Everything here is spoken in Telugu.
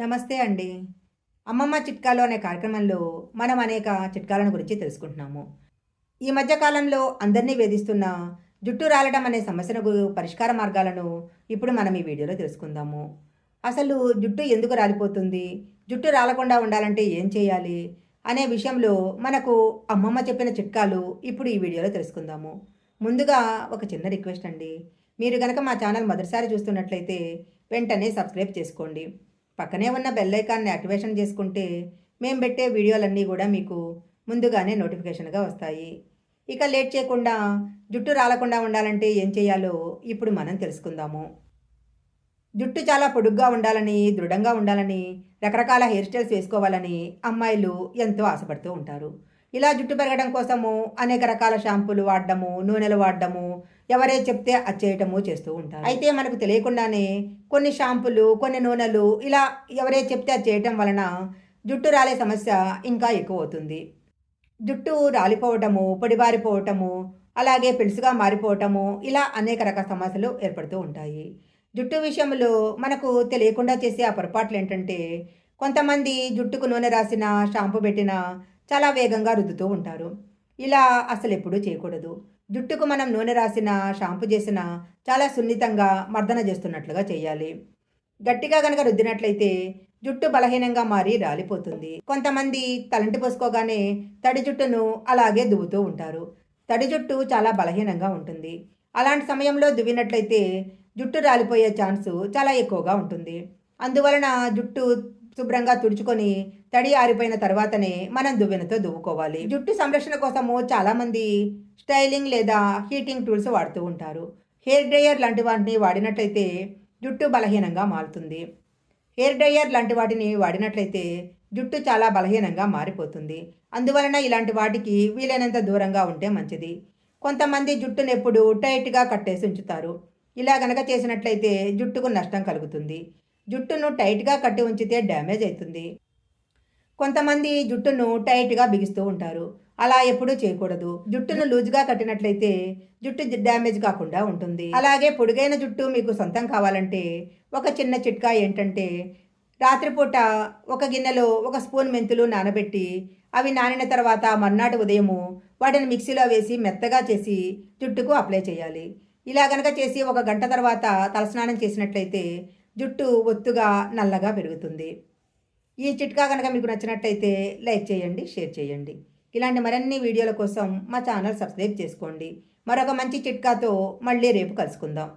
నమస్తే అండి. అమ్మమ్మ చిట్కాలు అనే కార్యక్రమంలో మనం అనేక చిట్కాలను గురించి తెలుసుకుంటున్నాము. ఈ మధ్యకాలంలో అందరినీ వేధిస్తున్న జుట్టు రాలడం అనే సమస్యకు పరిష్కార మార్గాలను ఇప్పుడు మనం ఈ వీడియోలో తెలుసుకుందాము. అసలు జుట్టు ఎందుకు రాలిపోతుంది? జుట్టు రాలకుండా ఉండాలంటే ఏం చేయాలి? అనే విషయంలో మనకు అమ్మమ్మ చెప్పిన చిట్కాలు ఇప్పుడు ఈ వీడియోలో తెలుసుకుందాము. ముందుగా ఒక చిన్న రిక్వెస్ట్ అండి. మీరు కనుక మా ఛానల్ మొదటిసారి చూస్తున్నట్లయితే వెంటనే సబ్స్క్రైబ్ చేసుకోండి. పక్కనే ఉన్న బెల్ ఐకాన్ని యాక్టివేషన్ చేసుకుంటే మేము పెట్టే వీడియోలన్నీ కూడా మీకు ముందుగానే నోటిఫికేషన్గా వస్తాయి. ఇక లేట్ చేయకుండా జుట్టు రాలకుండా ఉండాలంటే ఏం చేయాలో ఇప్పుడు మనం తెలుసుకుందాము. జుట్టు చాలా పొడుగ్గా ఉండాలని దృఢంగా ఉండాలని రకరకాల హెయిర్ స్టైల్స్ వేసుకోవాలని అమ్మాయిలు ఎంతో ఆశపడుతూ ఉంటారు. ఇలా జుట్టు పెరగడం కోసము అనేక రకాల షాంపూలు వాడడము నూనెలు వాడడము ఎవరే చెప్తే అది చేయటము చేస్తూ ఉంటారు. అయితే మనకు తెలియకుండానే కొన్ని షాంపులు కొన్ని నూనెలు ఇలా ఎవరే చెప్తే అది చేయటం వలన జుట్టు రాలే సమస్య ఇంకా ఎక్కువ అవుతుంది జుట్టు రాలిపోవటము పొడిబారిపోవటము అలాగే పెలుసుగా మారిపోవటము ఇలా అనేక రకాల సమస్యలు ఏర్పడుతూ ఉంటాయి. జుట్టు విషయంలో మనకు తెలియకుండా చేసే ఆ పొరపాట్లు ఏంటంటే కొంతమంది జుట్టుకు నూనె రాసిన షాంపూ పెట్టిన చాలా వేగంగా రుద్దుతూ ఉంటారు. ఇలా అసలు ఎప్పుడూ చేయకూడదు. జుట్టుకు మనం నూనె రాసిన షాంపు చేసిన చాలా సున్నితంగా మర్దన చేస్తున్నట్లుగా చేయాలి. గట్టిగా కనుక రుద్దినట్లయితే జుట్టు బలహీనంగా మారి రాలిపోతుంది. కొంతమంది తలంటి పోసుకోగానే తడి జుట్టును అలాగే దువ్వుతూ ఉంటారు. తడి జుట్టు చాలా బలహీనంగా ఉంటుంది. అలాంటి సమయంలో దువ్వినట్లయితే జుట్టు రాలిపోయే ఛాన్సు చాలా ఎక్కువగా ఉంటుంది. అందువలన జుట్టు శుభ్రంగా తుడుచుకొని తడి ఆరిపోయిన తర్వాతనే మనం దువ్వెనతో దువ్వుకోవాలి. జుట్టు సంరక్షణ కోసము చాలామంది స్టైలింగ్ లేదా హీటింగ్ టూల్స్ వాడుతూ ఉంటారు. హెయిర్ డ్రయర్ లాంటి వాటిని వాడినట్లయితే జుట్టు బలహీనంగా మారుతుంది. హెయిర్ డ్రయర్ లాంటి వాటిని వాడినట్లయితే జుట్టు చాలా బలహీనంగా మారిపోతుంది. అందువలన ఇలాంటి వాటికి వీలైనంత దూరంగా ఉంటే మంచిది. కొంతమంది జుట్టును ఎప్పుడు టైట్గా కట్టేసి ఉంచుతారు. ఇలా గనక చేసినట్లయితే జుట్టుకు నష్టం కలుగుతుంది. జుట్టును టైట్గా కట్టి ఉంచితే డ్యామేజ్ అవుతుంది కొంతమంది జుట్టును టైట్గా బిగిస్తూ ఉంటారు. అలా ఎప్పుడూ చేయకూడదు. జుట్టును లూజ్గా కట్టినట్లయితే జుట్టు డ్యామేజ్ కాకుండా ఉంటుంది. అలాగే పొడుగైన జుట్టు మీకు సొంతం కావాలంటే ఒక చిన్న చిట్కా ఏంటంటే రాత్రిపూట ఒక గిన్నెలో ఒక స్పూన్ మెంతులు నానబెట్టి అవి నానిన తర్వాత మర్నాటి ఉదయము వాటిని మిక్సీలో వేసి మెత్తగా చేసి జుట్టుకు అప్లై చేయాలి. ఇలా గనక చేసి ఒక గంట తర్వాత తలస్నానం చేసినట్లయితే జుట్టు ఒత్తుగా నల్లగా పెరుగుతుంది. ఈ చిట్కా కనుక మీకు నచ్చినట్లయితే లైక్ చేయండి షేర్ చేయండి. ఇలాంటి మరిన్ని వీడియోల కోసం మా ఛానల్ సబ్స్క్రైబ్ చేసుకోండి. మరొక మంచి చిట్కాతో మళ్ళీ రేపు కలుసుకుందాం.